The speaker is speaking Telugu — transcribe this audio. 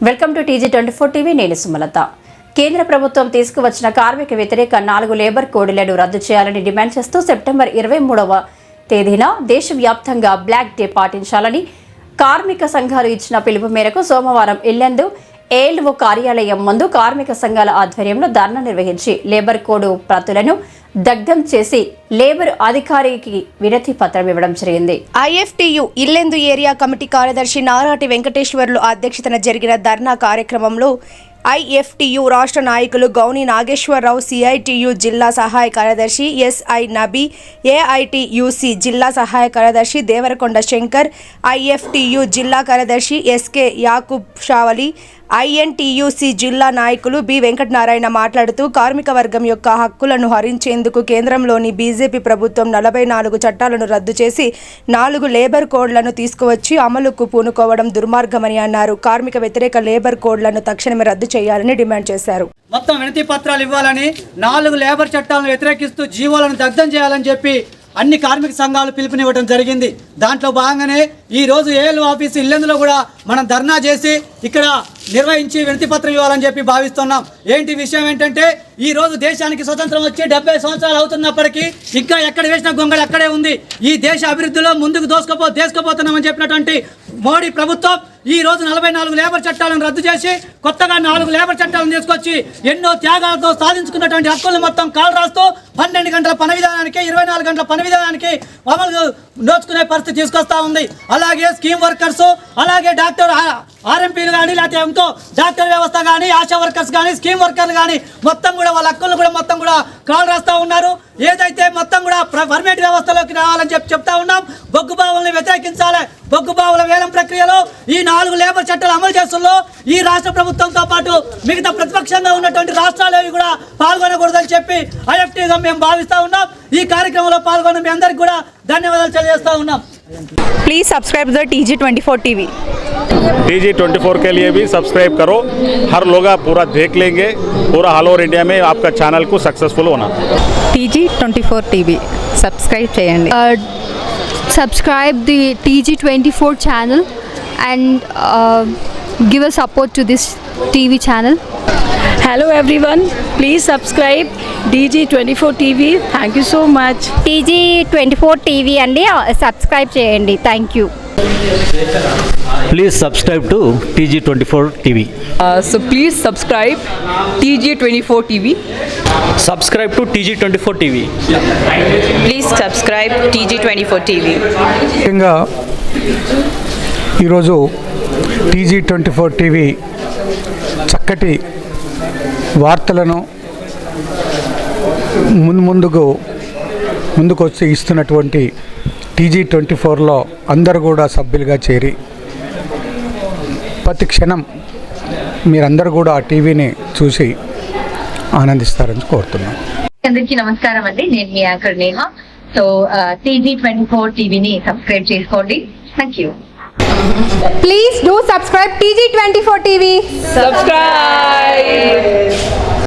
Welcome to TG twenty four TV నేను సుమలత. కేంద్ర ప్రభుత్వం తీసుకువచ్చిన కార్మిక వ్యతిరేక నాలుగు లేబర్ కోడ్లను రద్దు చేయాలని డిమాండ్ చేస్తూ సెప్టెంబర్ ఇరవై మూడవ తేదీన దేశవ్యాప్తంగా బ్లాక్ డే పాటించాలని కార్మిక సంఘాలు ఇచ్చిన పిలుపు మేరకు సోమవారం ఇల్లందు ఏఎల్ఓ కార్యాలయం ముందు కార్మిక సంఘాల ఆధ్వర్యంలో ధర్నా నిర్వహించి లేబర్ కోడ్ ప్రతులను దగ్ధం చేసి లేబర్ అధికారికి వినతి పత్రం ఇవ్వడం జరిగింది. ఐఎఫ్టియు ఇల్లెందు ఏరియా కమిటీ కార్యదర్శి నారాటి వెంకటేశ్వర్లు అధ్యక్షతన జరిగిన ధర్నా కార్యక్రమంలో ఐఎఫ్టియు రాష్ట్ర నాయకులు గౌని నాగేశ్వరరావు సిఐటియు జిల్లా సహాయ కార్యదర్శి ఎస్ఐ నబీ ఏఐటియుసి జిల్లా సహాయ కార్యదర్శి దేవరకొండ శంకర్ ఐఎఫ్టియు జిల్లా కార్యదర్శి ఎస్కే యాకూబ్ షావలి ఐఎన్టీయూసీ జిల్లా నాయకులు బి వెంకటనారాయణ మాట్లాడుతూ కార్మిక వర్గం యొక్క హక్కులను హరించేందుకు కేంద్రంలోని బీజేపీ ప్రభుత్వం నలభై నాలుగు చట్టాలను రద్దు చేసి నాలుగు లేబర్ కోడ్లను తీసుకువచ్చి అమలుకు పూనుకోవడం దుర్మార్గమని అన్నారు. కార్మిక వ్యతిరేక లేబర్ కోడ్లను తక్షణమే రద్దు చేయాలని డిమాండ్ చేశారు. మొత్తం వినతి పత్రాలు ఇవ్వాలని నాలుగు లేబర్ చట్టాలను వ్యతిరేకిస్తూ జీవోలను దగ్ధం చేయాలని చెప్పి అన్ని కార్మిక సంఘాలు పిలుపునివ్వడం జరిగింది. దాంట్లో భాగంగానే ఈ రోజు ఏఎల్ ఆఫీస్ ఇల్లెందులో కూడా మనం ధర్నా చేసి ఇక్కడ నిర్వహించి వినతిపత్రం ఇవ్వాలని చెప్పి భావిస్తున్నాం. ఏంటి విషయం ఏంటంటే ఈరోజు దేశానికి స్వతంత్రం వచ్చి డెబ్బై సంవత్సరాలు అవుతున్నప్పటికీ ఇంకా ఎక్కడ వేసిన గొంగళి అక్కడే ఉంది. ఈ దేశ అభివృద్ధిలో ముందుకు దోసుకపో దేసుకుపోతున్నామని చెప్పినటువంటి మోడీ ప్రభుత్వం ఈ రోజు నలభై నాలుగు లేబర్ చట్టాలను రద్దు చేసి కొత్తగా నాలుగు లేబర్ చట్టాలను తీసుకొచ్చి ఎన్నో త్యాగాలతో సాధించుకున్నటువంటి హక్కులను మొత్తం కాలు రాస్తూ పన్నెండు గంటల పని విధానానికి ఇరవై నాలుగు గంటల పని విధానానికి అమలు నోచుకునే పరిస్థితి తీసుకొస్తా ఉంది. అలాగే స్కీమ్ వర్కర్స్ అలాగే డాక్టర్ ఆర్ఎంపీలు కానీ లేకపోతే ఎంతో డాక్టర్ వ్యవస్థ కానీ ఆశా వర్కర్స్ కానీ స్కీమ్ వర్కర్లు కానీ మొత్తం కూడా వాళ్ళ హక్కులను కూడా మొత్తం కూడా కాలు రాస్తూ ఉన్నారు. ఏదైతే మొత్తం కూడా పర్మనెంట్ వ్యవస్థలోకి రావాలని చెప్పి చెప్తా ఉన్నాం బొగ్గు బావుల్ని వ్యతిరేకించాలి బొగ్గు బావుల వేలం ప్రక్రియలో ఈ నాలుగు లేబర్ చట్టాలు అమలు చేస్తుల్లో ఈ రాష్ట్ర ప్రభుత్వంతో పాటు మిగతా ప్రతిపక్షంగా ఉన్నటువంటి రాష్ట్రాలు ఏవి కూడా పాల్గొనకూడదని చెప్పి ఐఎఫ్టీగా మేము భావిస్తా ఉన్నాం ఈ కార్యక్రమంలో పాల్గొన్న మీ అందరికి కూడా ధన్యవాదాలు తెలియజేస్తా ఉన్నాం please subscribe the T G twenty four T V T G twenty four के लिए भी सब्सक्राइब करो हर लोग आप पूरा देख लेंगे पूरा ऑल ओवर इंडिया में आपका चैनल को सक्सेसफुल होना T G twenty four TV subscribe చేయండి uh, subscribe the TG24 channel and uh, give a support to this TV channel. Hello everyone, please subscribe DG24 TV. Thank you so much. TG twenty four TV అండి సబ్స్క్రైబ్ చేయండి thank you Please subscribe to TG24 TV. Uh, so please subscribe TG24 TV. Subscribe to TG24 TV. Please subscribe T G twenty four TV ముఖ్యంగా ఈరోజు టీజీ ట్వంటీ ఫోర్ టీవీ చక్కటి వార్తలను ముందు ముందుకు ముందుకు వచ్చి ఇస్తున్నటువంటి టీజీ ట్వంటీ ఫోర్లో అందరూ కూడా సభ్యులుగా చేరి ప్రతి క్షణం మీరందరూ కూడా ఆ టీవీని చూసి ఆనందిస్తారని కోరుతున్నాను అందరికీ నమస్కారం అండి. నేను మీ anchor Neha. So TG twenty four టీవీని సబ్స్క్రైబ్ చేసుకోండి. Thank you please do subscribe TG twenty four TV.